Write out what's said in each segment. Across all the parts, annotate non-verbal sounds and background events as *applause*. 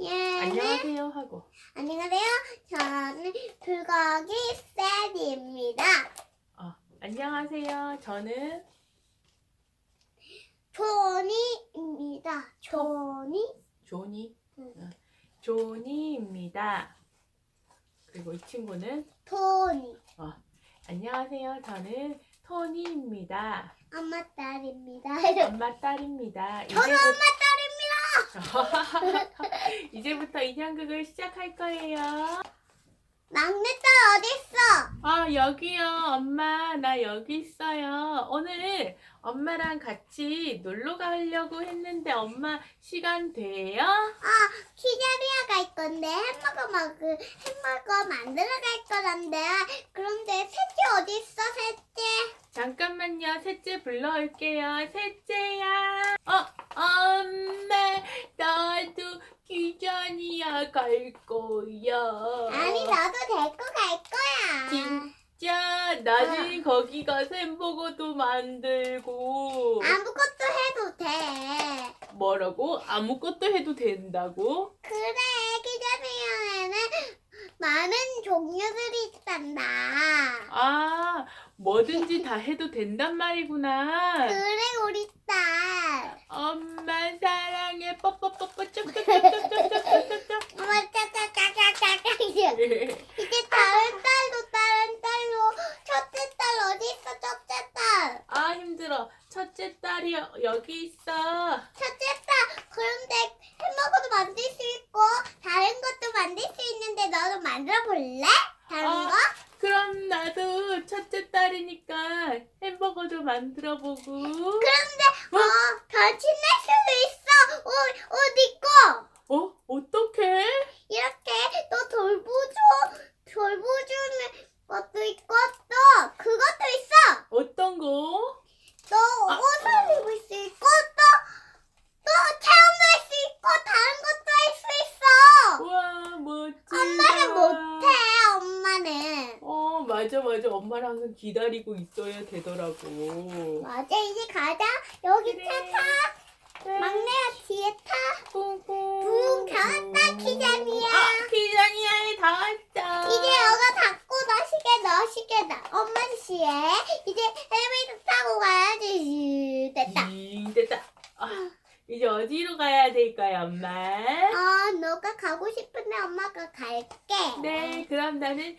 예. 안녕하세요 하고. 안녕하세요. 저는 불고기 쌤입니다. 어, 안녕하세요. 저는 조니입니다. 조니? 조니. 응. 어, 조니입니다. 그리고 이 친구는 토니. 어, 안녕하세요. 저는 토니입니다. 엄마 딸입니다. 엄마 딸입니다. 저는 이제부터, 엄마 딸입니다. 이제부 *laughs* 터 인형극을 시작할 거예요. 막내딸 어딨어? 아, 여기요. 엄마, 나 여기 있어요. 오늘 엄마랑 같이 놀러 가려고 했는데 엄마 시간 돼요? 아, 키자리아 갈 건데 햄버거 먹을 햄버거 만들어 갈 거란데 그런데 셋째 어딨어 셋째? 잠깐만요. 셋째 불러올게요. 셋째야. 어, 엄마, 나도 기전이야 갈 거야. 아니 나도 데리고 갈 거야. 진짜 나는 거기 가서 햄버거도 만들고 아무것도 해도 돼. 뭐라고? 아무것도 해도 된다고? 그래, 기자미연에는 많은 종류들이 있단다. 아, 뭐든지 다 해도 된단 말이구나. 그래, 우리 딸. 엄마 사랑해 뽀뽀뽀뽀 *laughs* 쪽쪽쪽쪽쪽쪽쪽. 엄마 짜짜짜짜짜짜. 이제 다른 딸도 다른 딸로 첫째 딸 어디 있어, 첫째 딸? 아 힘들어. 첫째 딸이 여- 여기 있어. 첫째 딸. 그런데 햄버거도 만들 수 있고 다른 것도 만들 수 있는데 너도 만들어 볼래? 다른 아. 거? 그럼 나도 첫째 딸이니까 햄버거도 만들어 보고. 그런데 어, 변신할 수도 있어. 어, 어디 거? 어? 이렇게 또 돌보줘 돌보주는 것도 있고 또 그것도 있어 어떤 거? 또 아. 옷을 입을 수 있고 또 또 체험도 할 수 있고 다른 것도 할 수 있어 우와 멋지다. 엄마는 못해 엄마는 어 맞아 맞아 엄마랑 항상 기다리고 있어야 되더라고. 맞아 이제 가자 여기 그래. 차 타 막내야 뒤에 타. 붕, 다 왔다, 키자니야. 아 키자니야에 다 왔다. 이제 여가 닫고 너 시계 너 시계 나 엄마 시에 이제 엘리베이터 타고 가야지 됐다 잉, 됐다. 아, 이제 어디로 가야 될까요, 엄마? 어, 너가 가고 싶은데 엄마가 갈게. 네, 그럼 나는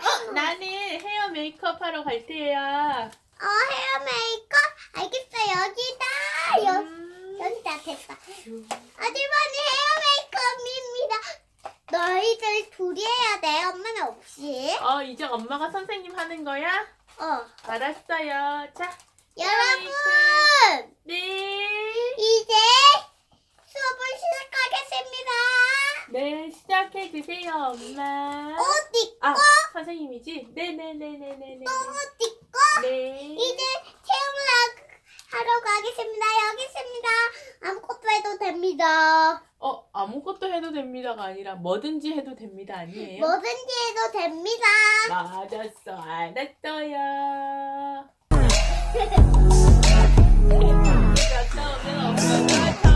어, 나는 헤어 메이크업 하러 갈 테야. 어, 헤어 메이크업? 알겠어, 여기다. 여, 음. 여기다, 됐다. 아주머니 헤어 메이크업입니다. 너희들 둘이 해야 돼, 엄마는 없이. 어, 이제 엄마가 선생님 하는 거야? 어, 알았어요. 자, 여러분! 네. 이제 수업을 시작하겠습니다. 네, 시작해 주세요, 엄마. 선생님이지? 네네네네네네. 옷 입고, 네. 이제 체험을 하- 하러 가겠습니다. 여기 있습니다. 아무것도 해도 됩니다. 어, 아무것도 해도 됩니다가 아니라 뭐든지 해도 됩니다, 아니에요? 뭐든지 해도 됩니다. 맞았어, 알았어요. *laughs* 갔다 오면 엄마가